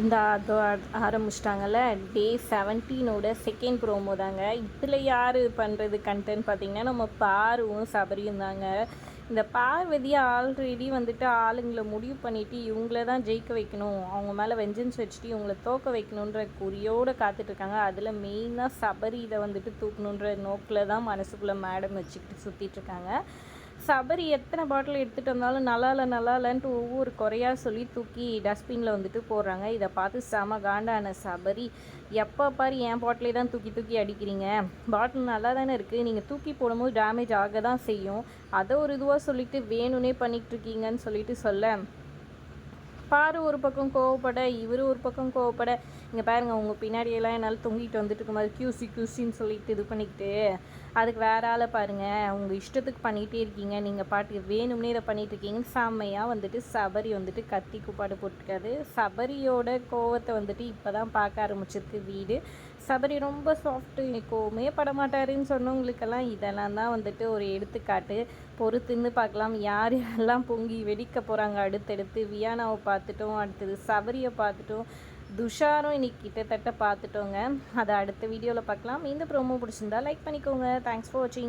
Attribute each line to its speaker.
Speaker 1: இந்த அதோ ஆரம்பிச்சிட்டாங்கல்ல. டே செவன்டீனோட second promo தாங்க. இதில் யார் பண்ணுறது கண்டென்ட் பார்த்தீங்கன்னா நம்ம பாருவும் சபரியும் தாங்க. இந்த பார்வதியை ஆல்ரெடி வந்துட்டு ஆளுங்களை முடிவு பண்ணிவிட்டு இவங்கள தான் ஜெயிக்க வைக்கணும். அவங்க மேலே வெஞ்சன்ஸ் வச்சுட்டு இவங்கள தோக்க வைக்கணுன்ற குறியோடு காத்துட்ருக்காங்க அதில் மெயினாக சபரி இதை வந்துட்டு தூக்கணுன்ற நோக்கில் தான் மனசுக்குள்ளே மேடம் வச்சுக்கிட்டு சுற்றிட்டுருக்காங்க சபரி எத்தனை பாட்டில் எடுத்துகிட்டு வந்தாலும் நல்லா இல்லை நல்லா இல்லைன்ட்டு ஒவ்வொரு குறையாக சொல்லி தூக்கி டஸ்ட்பினில் வந்துட்டு போடுறாங்க. இதை பார்த்து செம காண்டான சபரி. எப்போ பாரு என் பாட்டிலே தான் தூக்கி தூக்கி அடிக்கிறீங்க. பாட்டில் நல்லா தானே இருக்குது நீங்கள் தூக்கி போடும்போது டேமேஜ் ஆக தான் செய்யும். அதை ஒரு இதுவாக சொல்லிவிட்டு வேணும்னே பண்ணிகிட்டு இருக்கீங்கன்னு சொல்லிட்டு சொல்ல. பாரு ஒரு பக்கம் கோவப்பட இவர் ஒரு பக்கம் கோவப்பட. இங்கே பாருங்கள் உங்கள் பின்னாடியெல்லாம் என்னால் தொங்கிட்டு வந்துட்டு இருக்கும்போது கியூசி கியூசின்னு சொல்லிட்டு இது பண்ணிக்கிட்டு அதுக்கு வேற ஆளை பாருங்கள் உங்கள் இஷ்டத்துக்கு பண்ணிகிட்டே இருக்கீங்க. நீங்கள் பாட்டுக்கு வேணும்னே இதை பண்ணிகிட்டு இருக்கீங்கன்னு செம்மையாக வந்துட்டு சபரி வந்துட்டு கத்தி கூப்பாடு போட்டுருக்காரு. சபரியோட கோவத்தை வந்துட்டு இப்போ தான் பார்க்க ஆரம்பிச்சிருக்கு வீடு. சபரி ரொம்ப சாஃப்ட்டு கோவமே படமாட்டாருன்னு சொன்னவங்களுக்கெல்லாம் இதெல்லாம் தான் வந்துட்டு ஒரு எடுத்துக்காட்டு. பொறுத்துன்னு பார்க்கலாம். யார் யாரெல்லாம் பொங்கி வெடிக்க போகிறாங்க அடுத்தடுத்து வியானாவை பார்த்துட்டோம் அடுத்தது சபரியை பார்த்துட்டோம் துஷாரும் இன்னைக்கு கிட்டத்தட்ட பார்த்துட்டோங்க. அதை அடுத்த வீடியோவில் பார்க்கலாம். இந்த ப்ரோமோ பிடிச்சிருந்தா லைக் பண்ணிக்கோங்க. தேங்க்ஸ் ஃபார் வாட்சிங்